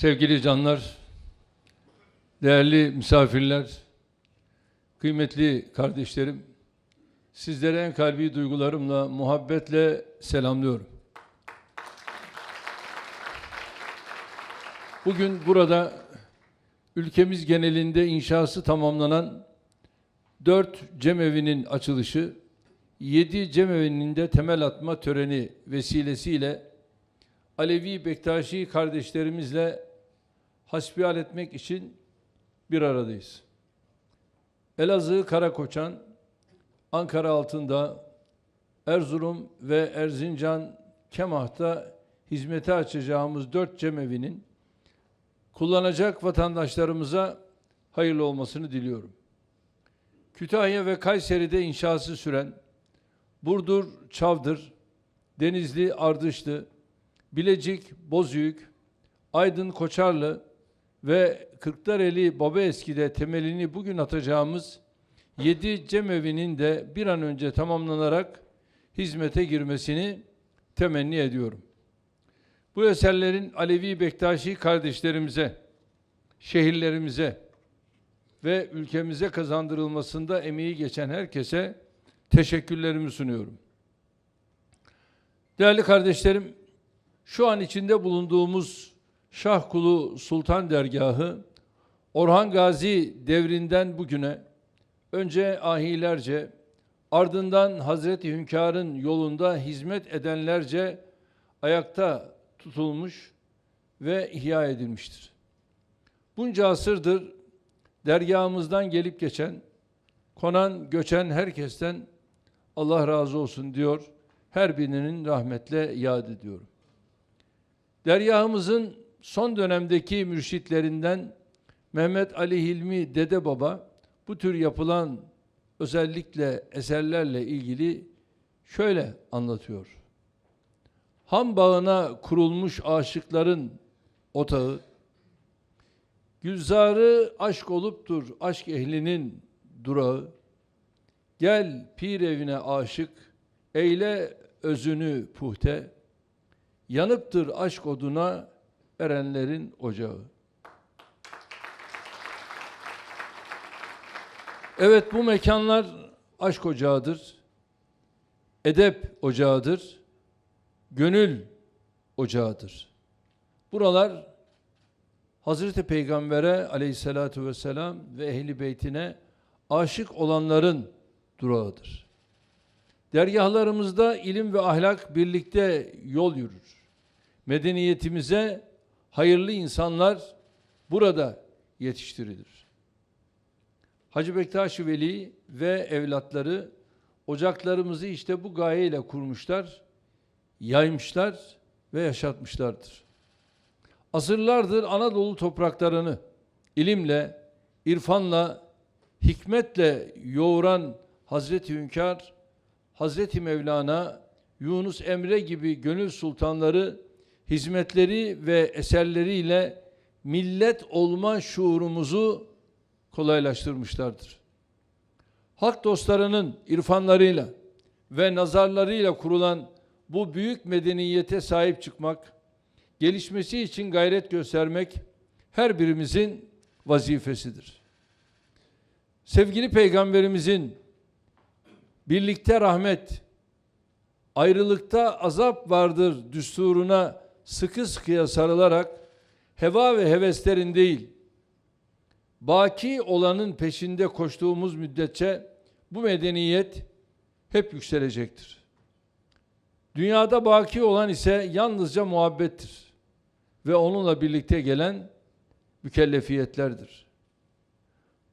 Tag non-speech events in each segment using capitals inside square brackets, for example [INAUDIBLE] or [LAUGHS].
Sevgili canlar, değerli misafirler, kıymetli kardeşlerim, sizlere en kalbi duygularımla, muhabbetle selamlıyorum. Bugün burada ülkemiz genelinde inşası tamamlanan dört cemevinin açılışı, yedi cemevinin de temel atma töreni vesilesiyle Alevi Bektaşi kardeşlerimizle hasbihal etmek için bir aradayız. Elazığ Karakoçan, Ankara Altındağ, Erzurum ve Erzincan Kemah'ta hizmete açacağımız dört cemevinin kullanacak vatandaşlarımıza hayırlı olmasını diliyorum. Kütahya ve Kayseri'de inşası süren Burdur, Çavdır, Denizli, Ardışlı, Bilecik, Bozüyük, Aydın, Koçarlı ve Kırklareli Babaeski'de temelini bugün atacağımız 7 cemevinin de bir an önce tamamlanarak hizmete girmesini temenni ediyorum. Bu eserlerin Alevi Bektaşi kardeşlerimize, şehirlerimize ve ülkemize kazandırılmasında emeği geçen herkese teşekkürlerimi sunuyorum. Değerli kardeşlerim, şu an içinde bulunduğumuz Şahkulu Sultan Dergahı, Orhan Gazi devrinden bugüne önce ahilerce, ardından Hazreti Hünkar'ın yolunda hizmet edenlerce ayakta tutulmuş ve ihya edilmiştir. Bunca asırdır dergahımızdan gelip geçen, konan, göçen herkesten Allah razı olsun diyor. Her birinin rahmetle yad ediyorum. Dergahımızın son dönemdeki mürşitlerinden Mehmet Ali Hilmi Dede Baba bu tür yapılan özellikle eserlerle ilgili şöyle anlatıyor. Ham bağına kurulmuş aşıkların otağı, Gülzarı aşk oluptur aşk ehlinin durağı. Gel pir evine aşık, eyle özünü puhte. Yanıptır aşk oduna erenlerin ocağı. Evet bu mekanlar aşk ocağıdır. Edep ocağıdır. Gönül ocağıdır. Buralar Hazreti Peygamber'e aleyhissalatu vesselam ve ehli beytine aşık olanların durağıdır. Dergahlarımızda ilim ve ahlak birlikte yol yürür. Medeniyetimize hayırlı insanlar burada yetiştirilir. Hacı Bektaş Veli ve evlatları ocaklarımızı işte bu gayeyle kurmuşlar, yaymışlar ve yaşatmışlardır. Asırlardır Anadolu topraklarını ilimle, irfanla, hikmetle yoğuran Hazreti Hünkar, Hazreti Mevlana, Yunus Emre gibi gönül sultanları hizmetleri ve eserleriyle millet olma şuurumuzu kolaylaştırmışlardır. Hak dostlarının irfanlarıyla ve nazarlarıyla kurulan bu büyük medeniyete sahip çıkmak, gelişmesi için gayret göstermek her birimizin vazifesidir. Sevgili Peygamberimizin birlikte rahmet, ayrılıkta azap vardır düsturuna sıkı sıkıya sarılarak heva ve heveslerin değil, baki olanın peşinde koştuğumuz müddetçe bu medeniyet hep yükselecektir. Dünyada baki olan ise yalnızca muhabbettir ve onunla birlikte gelen mükellefiyetlerdir.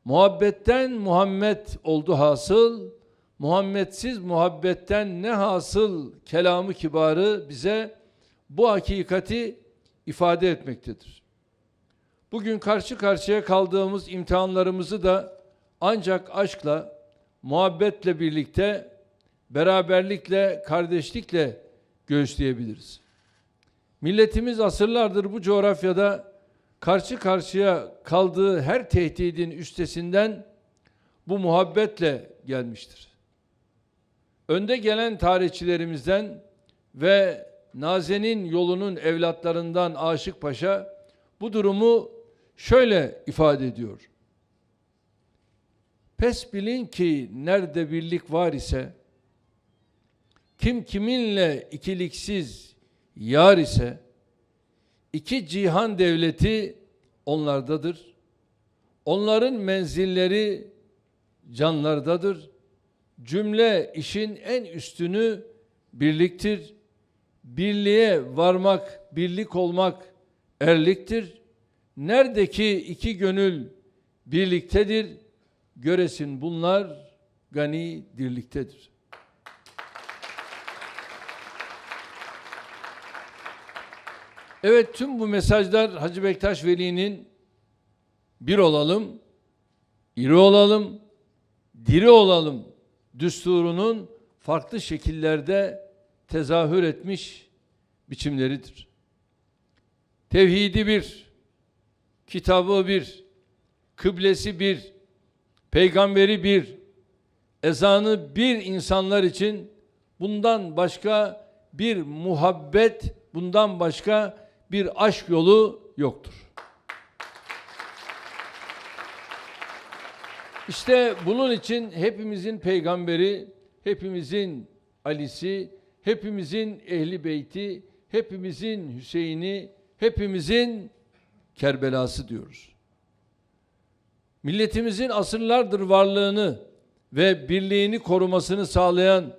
Muhabbetten Muhammed oldu hasıl, Muhammedsiz muhabbetten ne hasıl kelamı kibarı bize bu hakikati ifade etmektedir. Bugün karşı karşıya kaldığımız imtihanlarımızı da ancak aşkla, muhabbetle birlikte, beraberlikle, kardeşlikle göğüsleyebiliriz. Milletimiz asırlardır bu coğrafyada karşı karşıya kaldığı her tehdidin üstesinden bu muhabbetle gelmiştir. Önde gelen tarihçilerimizden ve Nazen'in yolunun evlatlarından Aşık Paşa bu durumu şöyle ifade ediyor. Pes bilin ki nerede birlik var ise, kim kiminle ikiliksiz yar ise, iki cihan devleti onlardadır. Onların menzilleri canlardadır. Cümle işin en üstünü birliktir. Birliğe varmak, birlik olmak erliktir. Neredeki iki gönül birliktedir, göresin bunlar gani dirliktedir. Evet tüm bu mesajlar Hacı Bektaş Veli'nin bir olalım, iri olalım, diri olalım düsturunun farklı şekillerde tezahür etmiş biçimleridir. Tevhidi bir, kitabı bir, kıblesi bir, peygamberi bir, ezanı bir insanlar için bundan başka bir muhabbet, bundan başka bir aşk yolu yoktur. İşte bunun için hepimizin peygamberi, hepimizin Ali'si, hepimizin ehli beyti, hepimizin Hüseyin'i, hepimizin Kerbelası diyoruz. Milletimizin asırlardır varlığını ve birliğini korumasını sağlayan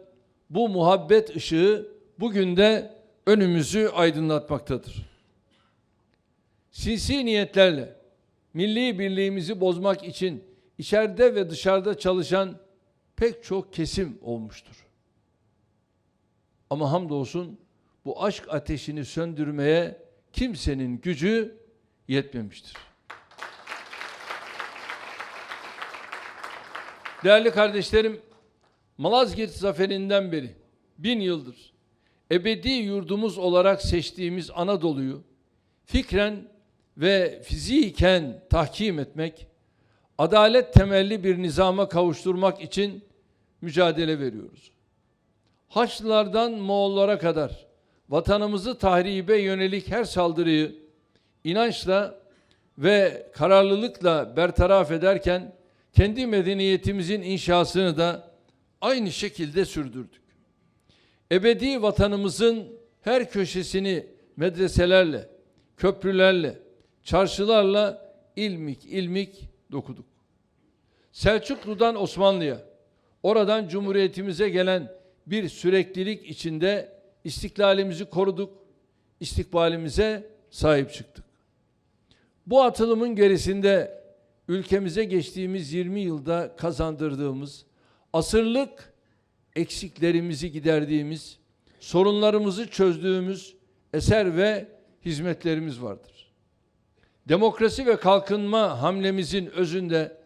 bu muhabbet ışığı bugün de önümüzü aydınlatmaktadır. Sinsi niyetlerle milli birliğimizi bozmak için içeride ve dışarıda çalışan pek çok kesim olmuştur. Ama hamdolsun bu aşk ateşini söndürmeye kimsenin gücü yetmemiştir. Değerli kardeşlerim, Malazgirt zaferinden beri bin yıldır ebedi yurdumuz olarak seçtiğimiz Anadolu'yu fikren ve fiziken tahkim etmek, adalet temelli bir nizama kavuşturmak için mücadele veriyoruz. Haçlılardan Moğollara kadar vatanımızı tahribe yönelik her saldırıyı inançla ve kararlılıkla bertaraf ederken kendi medeniyetimizin inşasını da aynı şekilde sürdürdük. Ebedi vatanımızın her köşesini medreselerle, köprülerle, çarşılarla ilmik ilmik dokuduk. Selçuklu'dan Osmanlı'ya, oradan Cumhuriyetimize gelen bir süreklilik içinde istiklalimizi koruduk, istikbalimize sahip çıktık. Bu atılımın gerisinde ülkemize geçtiğimiz 20 yılda kazandırdığımız asırlık eksiklerimizi giderdiğimiz, sorunlarımızı çözdüğümüz eser ve hizmetlerimiz vardır. Demokrasi ve kalkınma hamlemizin özünde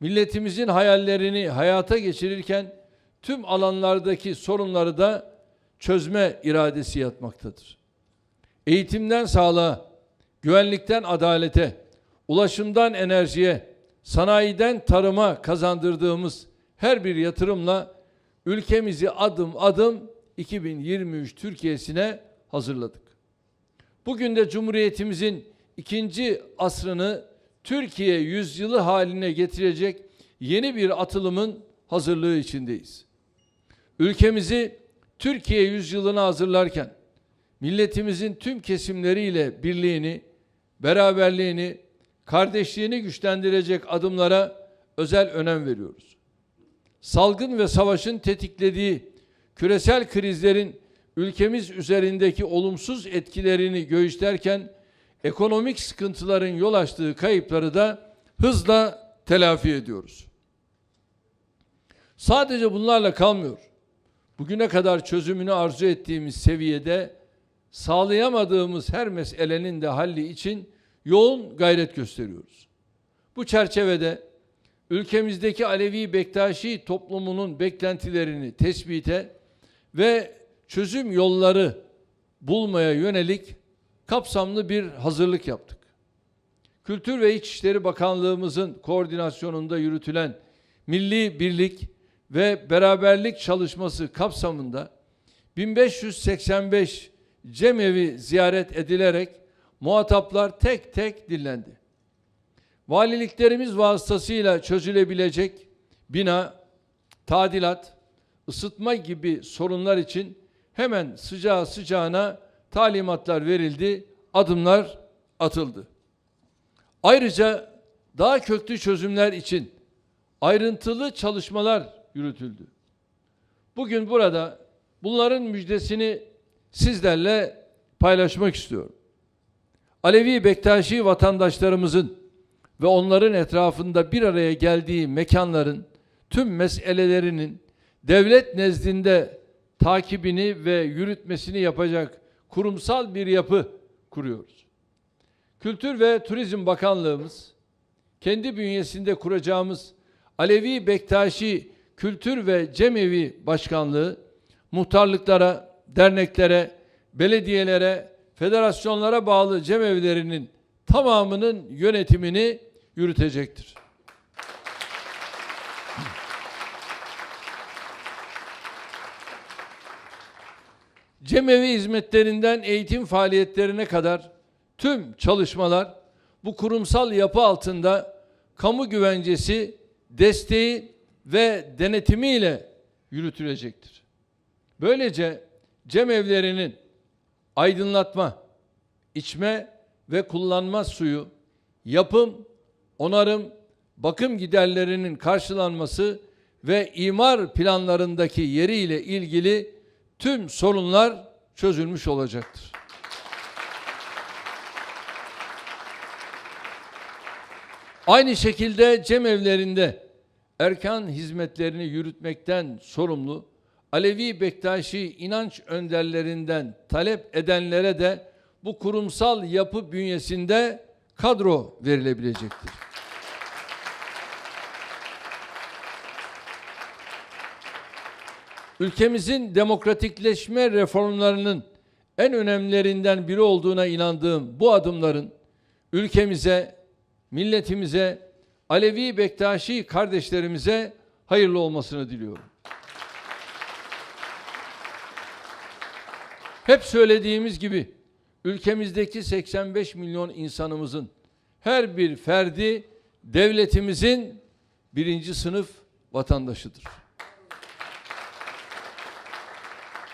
milletimizin hayallerini hayata geçirirken tüm alanlardaki sorunları da çözme iradesi yatmaktadır. Eğitimden sağlığa, güvenlikten adalete, ulaşımdan enerjiye, sanayiden tarıma kazandırdığımız her bir yatırımla ülkemizi adım adım 2023 Türkiye'sine hazırladık. Bugün de Cumhuriyetimizin ikinci asrını Türkiye yüzyılı haline getirecek yeni bir atılımın hazırlığı içindeyiz. Ülkemizi Türkiye yüzyılına hazırlarken milletimizin tüm kesimleriyle birliğini, beraberliğini, kardeşliğini güçlendirecek adımlara özel önem veriyoruz. Salgın ve savaşın tetiklediği küresel krizlerin ülkemiz üzerindeki olumsuz etkilerini göğüslerken ekonomik sıkıntıların yol açtığı kayıpları da hızla telafi ediyoruz. Sadece bunlarla kalmıyor. Bugüne kadar çözümünü arzu ettiğimiz seviyede sağlayamadığımız her meselenin de halli için yoğun gayret gösteriyoruz. Bu çerçevede ülkemizdeki Alevi Bektaşi toplumunun beklentilerini tespite ve çözüm yolları bulmaya yönelik kapsamlı bir hazırlık yaptık. Kültür ve İçişleri Bakanlığımızın koordinasyonunda yürütülen Milli Birlik ve Beraberlik çalışması kapsamında 1585 cemevi ziyaret edilerek muhataplar tek tek dinlendi. Valiliklerimiz vasıtasıyla çözülebilecek bina, tadilat, ısıtma gibi sorunlar için hemen sıcağı sıcağına talimatlar verildi, adımlar atıldı. Ayrıca daha köklü çözümler için ayrıntılı çalışmalar yürütüldü. Bugün burada bunların müjdesini sizlerle paylaşmak istiyorum. Alevi Bektaşi vatandaşlarımızın ve onların etrafında bir araya geldiği mekanların tüm meselelerinin devlet nezdinde takibini ve yürütmesini yapacak kurumsal bir yapı kuruyoruz. Kültür ve Turizm Bakanlığımız kendi bünyesinde kuracağımız Alevi Bektaşi Kültür ve Cemevi Başkanlığı muhtarlıklara, derneklere, belediyelere, federasyonlara bağlı cemevlerinin tamamının yönetimini yürütecektir. Cemevi hizmetlerinden eğitim faaliyetlerine kadar tüm çalışmalar bu kurumsal yapı altında kamu güvencesi, desteği ve denetimiyle yürütülecektir. Böylece cemevlerinin aydınlatma, içme ve kullanma suyu, yapım, onarım, bakım giderlerinin karşılanması ve imar planlarındaki yeriyle ilgili tüm sorunlar çözülmüş olacaktır. Aynı şekilde cemevlerinde erkan hizmetlerini yürütmekten sorumlu Alevi Bektaşi inanç önderlerinden talep edenlere de bu kurumsal yapı bünyesinde kadro verilebilecektir. Ülkemizin demokratikleşme reformlarının en önemlilerinden biri olduğuna inandığım bu adımların ülkemize, milletimize, Alevi Bektaşi kardeşlerimize hayırlı olmasını diliyorum. Hep söylediğimiz gibi ülkemizdeki 85 milyon insanımızın her bir ferdi devletimizin birinci sınıf vatandaşıdır.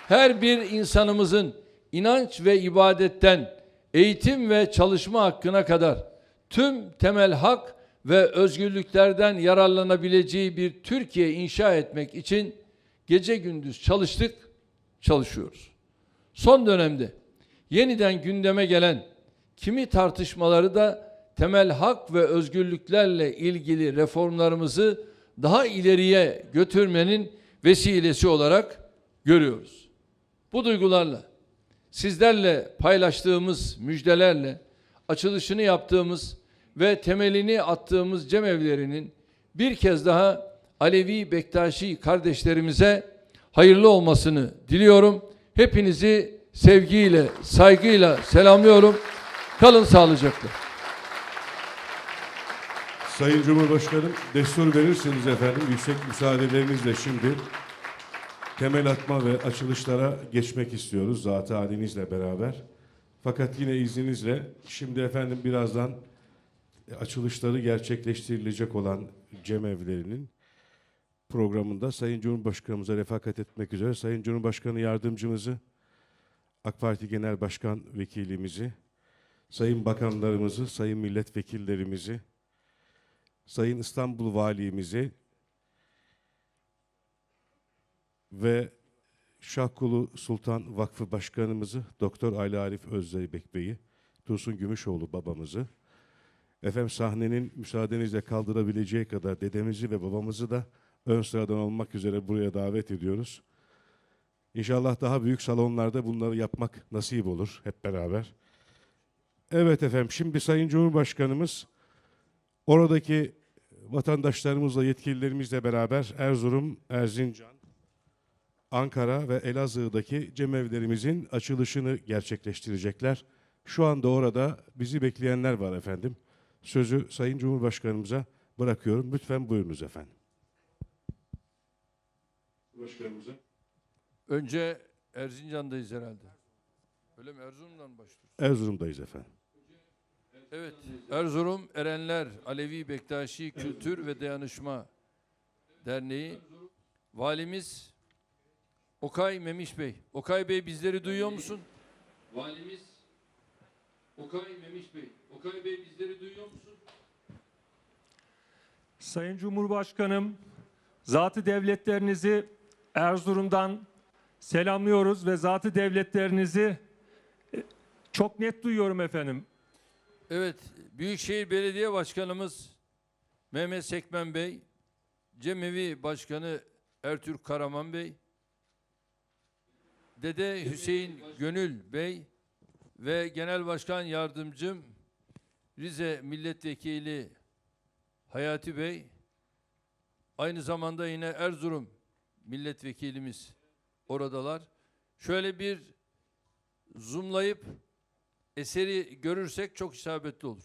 Her bir insanımızın inanç ve ibadetten eğitim ve çalışma hakkına kadar tüm temel hak ve özgürlüklerden yararlanabileceği bir Türkiye inşa etmek için gece gündüz çalıştık, çalışıyoruz. Son dönemde yeniden gündeme gelen kimi tartışmaları da temel hak ve özgürlüklerle ilgili reformlarımızı daha ileriye götürmenin vesilesi olarak görüyoruz. Bu duygularla sizlerle paylaştığımız müjdelerle açılışını yaptığımız ve temelini attığımız cemevlerinin bir kez daha Alevi Bektaşi kardeşlerimize hayırlı olmasını diliyorum. Hepinizi sevgiyle, saygıyla selamlıyorum. Kalın sağlıcakla. Sayın Cumhurbaşkanım, destur verirseniz efendim yüksek müsaadelerinizle şimdi temel atma ve açılışlara geçmek istiyoruz zat halinizle beraber. Fakat yine izninizle şimdi efendim birazdan açılışları gerçekleştirilecek olan cemevlerinin programında Sayın Cumhurbaşkanımıza refakat etmek üzere Sayın Cumhurbaşkanı yardımcımızı, AK Parti Genel Başkan Vekilimizi, Sayın Bakanlarımızı, Sayın Milletvekillerimizi, Sayın İstanbul Valimizi ve Şahkulu Sultan Vakfı Başkanımızı Doktor Ali Arif Özzeybek Bey'i, Dursun Gümüşoğlu babamızı, efendim sahnenin müsaadenizle kaldırabileceği kadar dedemizi ve babamızı da ön sıradan olmak üzere buraya davet ediyoruz. İnşallah daha büyük salonlarda bunları yapmak nasip olur hep beraber. Evet efendim şimdi Sayın Cumhurbaşkanımız oradaki vatandaşlarımızla yetkililerimizle beraber Erzurum, Erzincan, Ankara ve Elazığ'daki cemevlerimizin açılışını gerçekleştirecekler. Şu anda orada bizi bekleyenler var efendim. Sözü Sayın Cumhurbaşkanımıza bırakıyorum. Lütfen buyurunuz efendim. Başkanımıza. Önce Erzincan'dayız herhalde. Öyle mi? Erzurum'dan başlıyoruz? Erzurum'dayız efendim. Evet, Erzurum Erenler Alevi Bektaşi Kültür ve Dayanışma Derneği Valimiz Okay Memiş Bey. Okay Bey bizleri duyuyor musun? Valimiz Okay Memiş Bey. Okay Bey bizleri duyuyor musun? Sayın Cumhurbaşkanım, zatı devletlerinizi Erzurum'dan selamlıyoruz ve zatı devletlerinizi e, çok net duyuyorum efendim. Evet, Büyükşehir Belediye Başkanımız Mehmet Sekmen Bey, Cemevi Başkanı Ertürk Karaman Bey, Dede Hüseyin Gönül Bey ve Genel Başkan Yardımcım Rize Milletvekili Hayati Bey, aynı zamanda yine Erzurum Milletvekilimiz oradalar. Şöyle bir zoomlayıp eseri görürsek çok isabetli olur.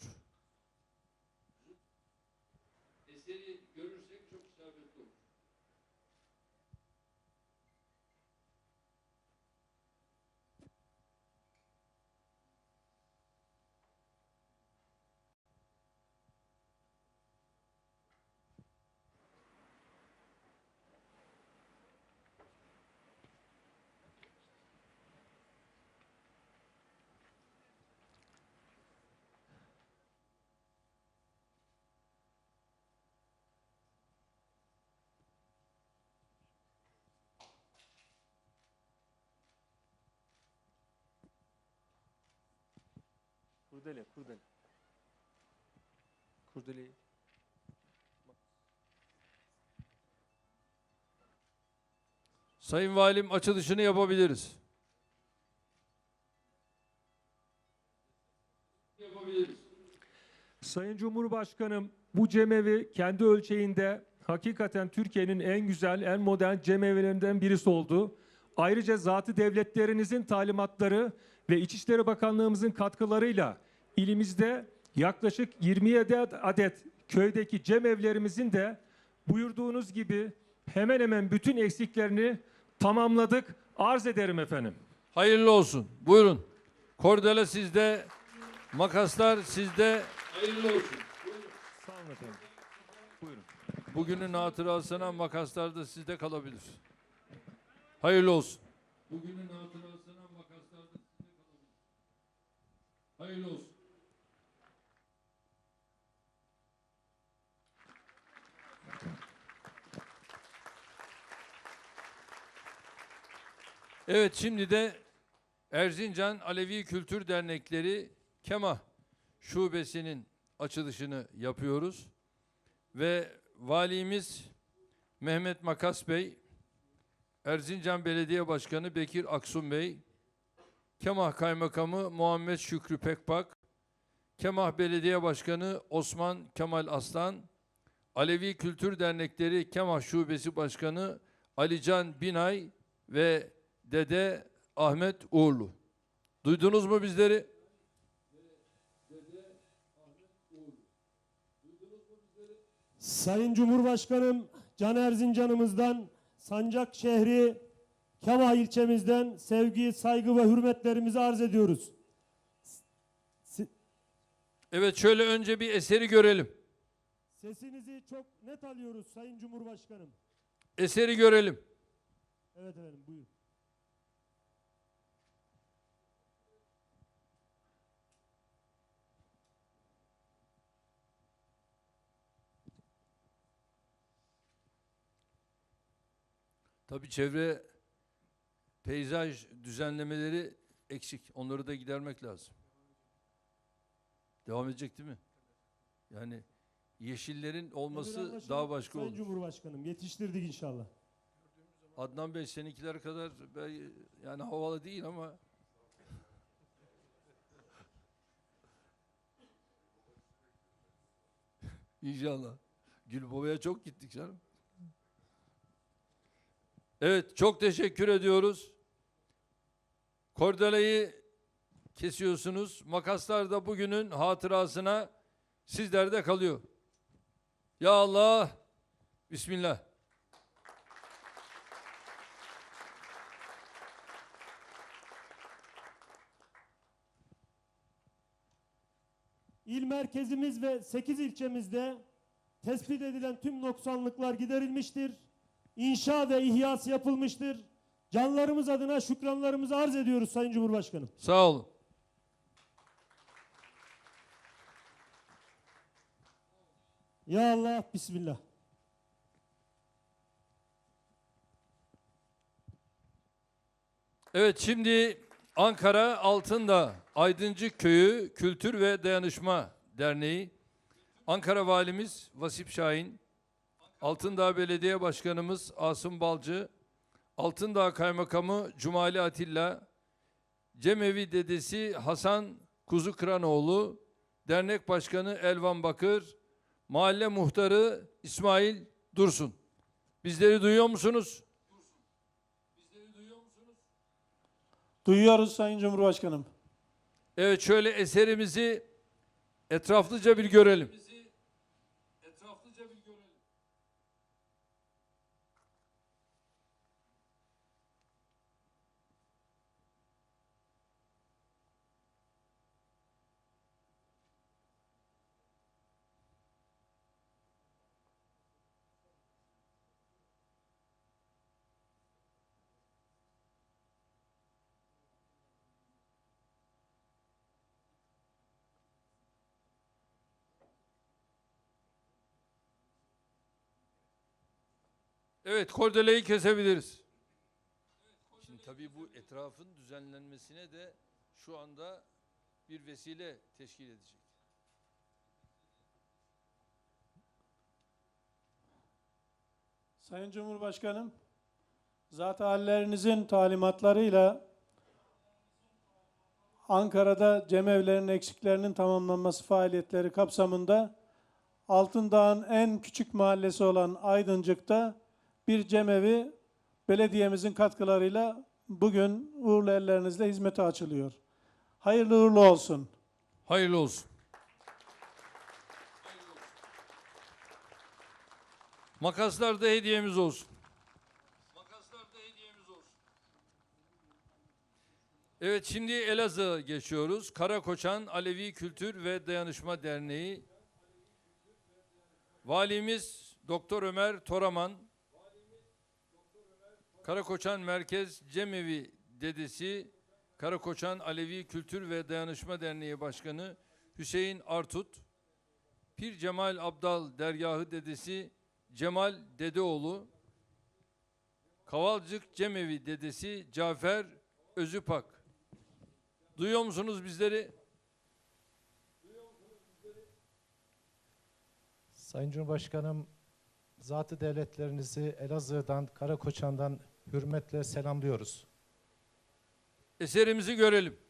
Kurdele, kurdele. Kurdeleyi. Sayın Valim açılışını yapabiliriz. Yapabiliriz. Sayın Cumhurbaşkanım, bu cemevi kendi ölçeğinde hakikaten Türkiye'nin en güzel, en modern cemevilerinden birisi oldu. Ayrıca zatı devletlerinizin talimatları ve İçişleri Bakanlığımızın katkılarıyla ilimizde yaklaşık 27 adet köydeki cemevlerimizin de buyurduğunuz gibi hemen hemen bütün eksiklerini tamamladık. Arz ederim efendim. Hayırlı olsun. Buyurun. Kordele sizde, makaslar sizde. Hayırlı olsun. Sağ olun efendim. Buyurun. Bugünün hatırasına makaslar da sizde kalabilir. Hayırlı olsun. Bugünün hatırasına makaslar da sizde kalabilir. Hayırlı olsun. Evet şimdi de Erzincan Alevi Kültür Dernekleri KEMA şubesinin açılışını yapıyoruz ve valimiz Mehmet Makas Bey, Erzincan Belediye Başkanı Bekir Aksun Bey, Kemah Kaymakamı Muhammed Şükrü Pekbak, Kemah Belediye Başkanı Osman Kemal Aslan, Alevi Kültür Dernekleri Kemah Şubesi Başkanı Alican Binay ve Dede Ahmet Uğurlu. Duydunuz mu bizleri? Sayın Cumhurbaşkanım Can Erzincan'ımızdan Sancak şehri Kemah ilçemizden sevgi, saygı ve hürmetlerimizi arz ediyoruz. Evet şöyle önce bir eseri görelim. Sesinizi çok net alıyoruz Sayın Cumhurbaşkanım. Eseri görelim. Evet efendim buyurun. Tabii çevre peyzaj düzenlemeleri eksik. Onları da gidermek lazım. Devam edecek değil mi? Yani yeşillerin olması daha başka Sayın olur. Cumhurbaşkanım yetiştirdik inşallah. Adnan Bey seninkiler kadar ben- yani havalı değil ama [LAUGHS] İnşallah. Gülbaba'ya çok gittik canım. Evet, çok teşekkür ediyoruz. Kordeleyi kesiyorsunuz. Makaslar da bugünün hatırasına sizlerde kalıyor. Ya Allah. Bismillah. il merkezimiz ve 8 ilçemizde tespit edilen tüm noksanlıklar giderilmiştir. İnşa ve ihyası yapılmıştır. Canlarımız adına şükranlarımızı arz ediyoruz Sayın Cumhurbaşkanım. Sağ olun. Ya Allah, Bismillah. Evet şimdi Ankara Altındağ Aydıncık Köyü Kültür ve Dayanışma Derneği Ankara Valimiz Vasip Şahin Altındağ Belediye Başkanımız Asım Balcı Altındağ Kaymakamı Cumali Atilla Cemevi dedesi Hasan Kuzukıranoğlu Dernek Başkanı Elvan Bakır Mahalle Muhtarı İsmail Dursun Bizleri duyuyor musunuz? Duyuyoruz Sayın Cumhurbaşkanım. Evet şöyle eserimizi etraflıca bir görelim. Evet kordeleyi kesebiliriz. Şimdi tabii bu etrafın düzenlenmesine de şu anda bir vesile teşkil edecek. Sayın Cumhurbaşkanım, zat hallerinizin talimatlarıyla Ankara'da cemevlerin eksiklerinin tamamlanması faaliyetleri kapsamında Altındağ'ın en küçük mahallesi olan Aydıncık'ta bir cemevi belediyemizin katkılarıyla bugün uğurlu ellerinizle hizmete açılıyor. Hayırlı uğurlu olsun. Hayırlı olsun. Makaslar da hediyemiz olsun. Makaslar da hediyemiz olsun. Evet şimdi Elazığ'a geçiyoruz. Karakoçan Alevi Kültür ve Dayanışma Derneği Valimiz Doktor Ömer Toraman Karakoçan Merkez Cemevi Dedesi Karakoçan Alevi Kültür ve Dayanışma Derneği Başkanı Hüseyin Artut, Pir Cemal Abdal Dergahı Dedesi Cemal Dedeoğlu, Kavalcık Cemevi Dedesi Cafer Özüpak. Duyuyor musunuz bizleri? Sayın Cumhurbaşkanım, zatı devletlerinizi Elazığ'dan, Karakoçan'dan hürmetle selamlıyoruz. Eserimizi görelim.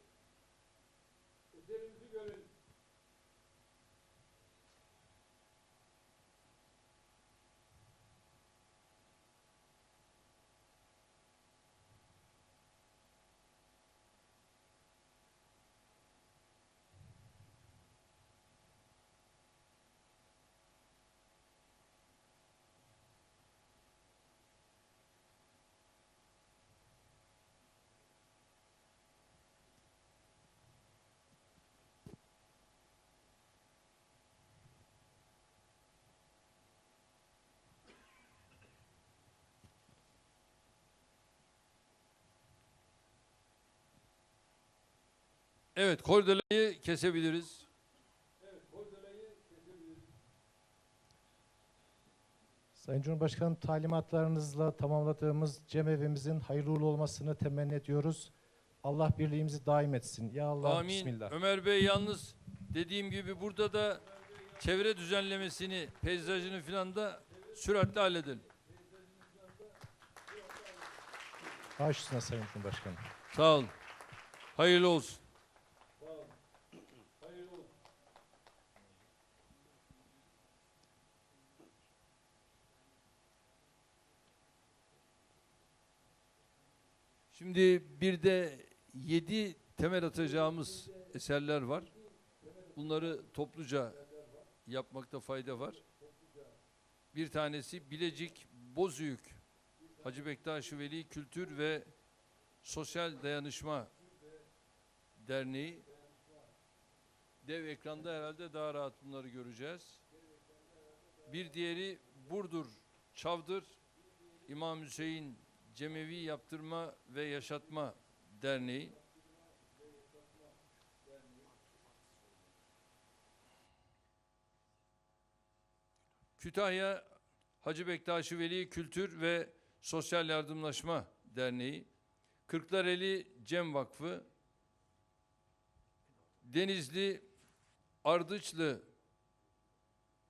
Evet, kordeleyi kesebiliriz. Sayın Cumhurbaşkanım, talimatlarınızla tamamladığımız cemevimizin hayırlı uğurlu olmasını temenni ediyoruz. Allah birliğimizi daim etsin. Ya Allah, Amin. Bismillah. Ömer Bey yalnız dediğim gibi burada da çevre düzenlemesini, peyzajını filan da süratle halledelim. Baş üstüne Sayın Cumhurbaşkanım. Sağ olun. Hayırlı olsun. Şimdi bir de yedi temel atacağımız eserler var. Bunları topluca yapmakta fayda var. Bir tanesi Bilecik Bozüyük Hacı Bektaş Veli Kültür ve Sosyal Dayanışma Derneği Dev ekranda herhalde daha rahat bunları göreceğiz. Bir diğeri Burdur Çavdır İmam Hüseyin Cemevi Yaptırma ve Yaşatma Derneği. Kütahya Hacı Bektaşi Veli Kültür ve Sosyal Yardımlaşma Derneği, Kırklareli Cem Vakfı, Denizli Ardıçlı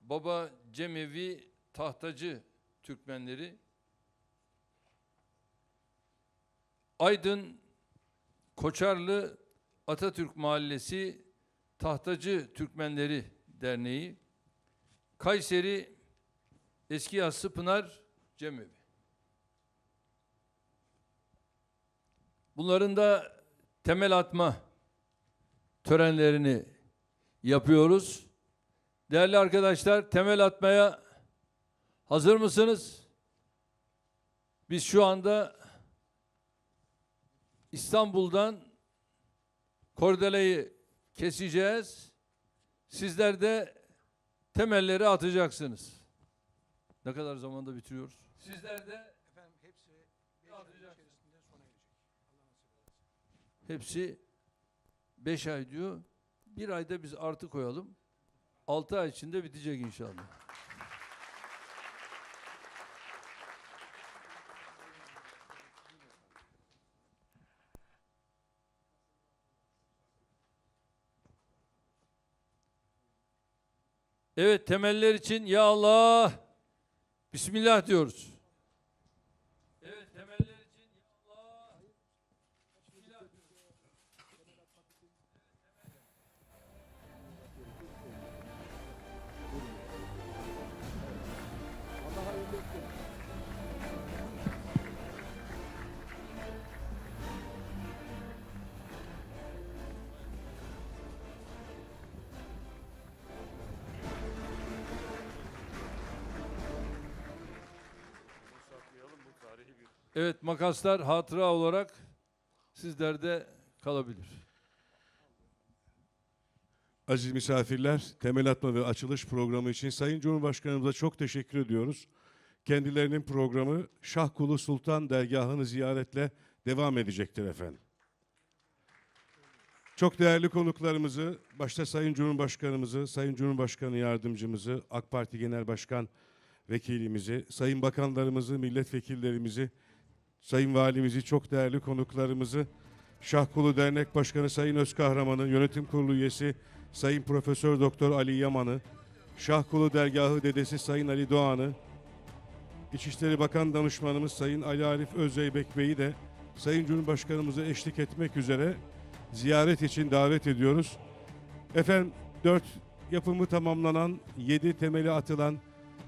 Baba Cemevi Tahtacı Türkmenleri, Aydın Koçarlı Atatürk Mahallesi Tahtacı Türkmenleri Derneği, Kayseri Eski Yassı Pınar Cemevi. Bunların da temel atma törenlerini yapıyoruz. Değerli arkadaşlar temel atmaya hazır mısınız? Biz şu anda İstanbul'dan kordeleyi keseceğiz. Sizler de temelleri atacaksınız. Ne kadar zamanda bitiriyoruz? Sizler de Hepsi 5 ay diyor. Bir ayda biz artı koyalım. 6 ay içinde bitecek inşallah. Evet temeller için ya Allah Bismillah diyoruz. Evet makaslar hatıra olarak sizlerde kalabilir. Aziz misafirler, temel atma ve açılış programı için Sayın Cumhurbaşkanımıza çok teşekkür ediyoruz. Kendilerinin programı Şahkulu Sultan Dergahı'nı ziyaretle devam edecektir efendim. Çok değerli konuklarımızı, başta Sayın Cumhurbaşkanımızı, Sayın Cumhurbaşkanı Yardımcımızı, AK Parti Genel Başkan Vekilimizi, Sayın Bakanlarımızı, milletvekillerimizi, Sayın Valimizi, çok değerli konuklarımızı, Şahkulu Dernek Başkanı Sayın Özkahraman'ı, Yönetim Kurulu üyesi Sayın Profesör Doktor Ali Yaman'ı, Şahkulu Dergahı dedesi Sayın Ali Doğan'ı, İçişleri Bakan Danışmanımız Sayın Ali Arif Özeybek Bey'i de Sayın Cumhurbaşkanımıza eşlik etmek üzere ziyaret için davet ediyoruz. Efendim dört yapımı tamamlanan, yedi temeli atılan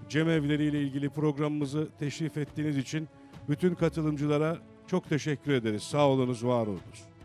cemevleriyle ilgili programımızı teşrif ettiğiniz için bütün katılımcılara çok teşekkür ederiz. Sağ olunuz, var olunuz.